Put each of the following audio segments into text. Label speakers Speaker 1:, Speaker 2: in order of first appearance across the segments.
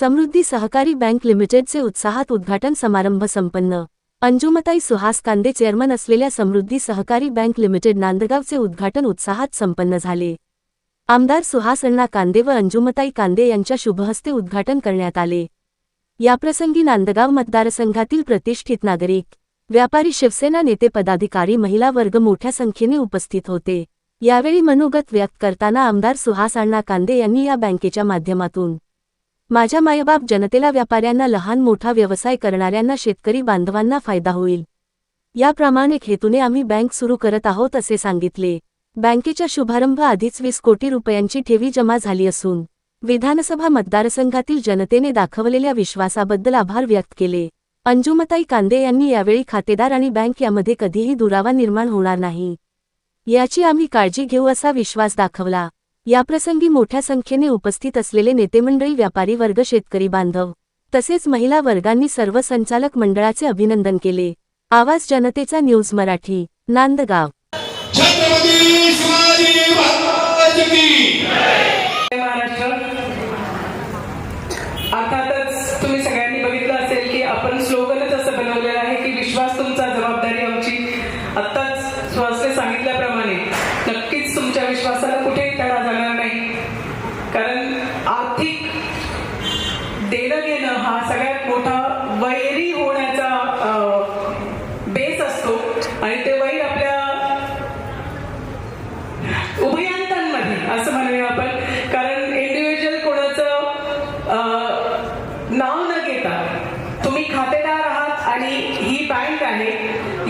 Speaker 1: समृद्धी सहकारी बँक लिमिटेडचे उत्साहात उद्घाटन समारंभ संपन्न. अंजुमताई सुहास कांदे चेअरमन असलेल्या समृद्धी सहकारी बँक लिमिटेड नांदगावचे उद्घाटन उत्साहात संपन्न झाले. आमदार सुहास अण्णा कांदे व अंजुमताई कांदे यांच्या शुभहस्ते उद्घाटन करण्यात आले. याप्रसंगी नांदगाव मतदारसंघातील प्रतिष्ठित नागरिक व्यापारी शिवसेना नेते पदाधिकारी महिला वर्ग मोठ्या संख्येने उपस्थित होते. यावेळी मनोगत व्यक्त करताना आमदार सुहास अण्णा कांदे यांनी या बँकेच्या माध्यमातून माझ्या मायबाप जनतेला व्यापाऱ्यांना लहान मोठा व्यवसाय करणाऱ्यांना शेतकरी बांधवांना फायदा होईल. या प्रामाणिक हेतूने आम्ही बँक सुरू करत आहोत असे सांगितले. बँकेच्या शुभारंभ आधीच वीस कोटी रुपयांची ठेवी जमा झाली असून विधानसभा मतदारसंघातील जनतेने दाखवलेल्या विश्वासाबद्दल आभार व्यक्त केले. अंजुमताई कांदे यांनी यावेळी खातेदार आणि बँक यामध्ये कधीही दुरावा निर्माण होणार नाही. याची आम्ही काळजी घेऊ असा विश्वास दाखवला. याप्रसंगी मोठ्या संख्येने उपस्थित असलेले नेतेमंडळी व्यापारी वर्ग शेतकरी बांधव तसेच महिला वर्गांनी सर्व संचालक मंडळाचे अभिनंदन केले. आवाज जनतेचा न्यूज मराठी नांदगाव.
Speaker 2: छत्रपती
Speaker 3: अर्थातच तुम्ही सगळ्यांनी बघितलं असेल की आपण स्लोगनच असं बनवलेलं आहे की विश्वास तुमचा देणं घेणं हा सगळ्यात मोठा वैरी होण्याचा बेस असतो. आणि ते वैर आपल्या उभयांतांमध्ये असं म्हणूया आपण. कारण इंडिव्हिज्युअल कोणाचं अं, नाव न घेता तुम्ही खातेदार आहात आणि ही बँक आहे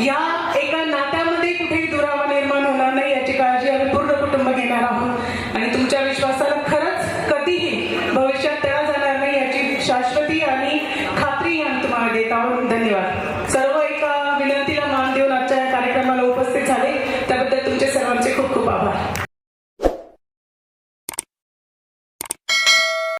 Speaker 3: या एका नात्यामध्ये कुठेही दुरावा निर्माण होणार नाही याची काळजी आम्ही पूर्ण कुटुंब घेणार आहोत. आणि तुमच्या विश्वासात खरंच कधीही भविष्यात तडा जाणार नाही याची शाश्वती आणि खात्री आम्ही तुम्हाला देत आहोत धन्यवाद. सर्व एका विनंतीला मान देऊन आजच्या या कार्यक्रमाला उपस्थित झाले. त्याबद्दल तुमचे सर्वांचे खूप खूप आभार.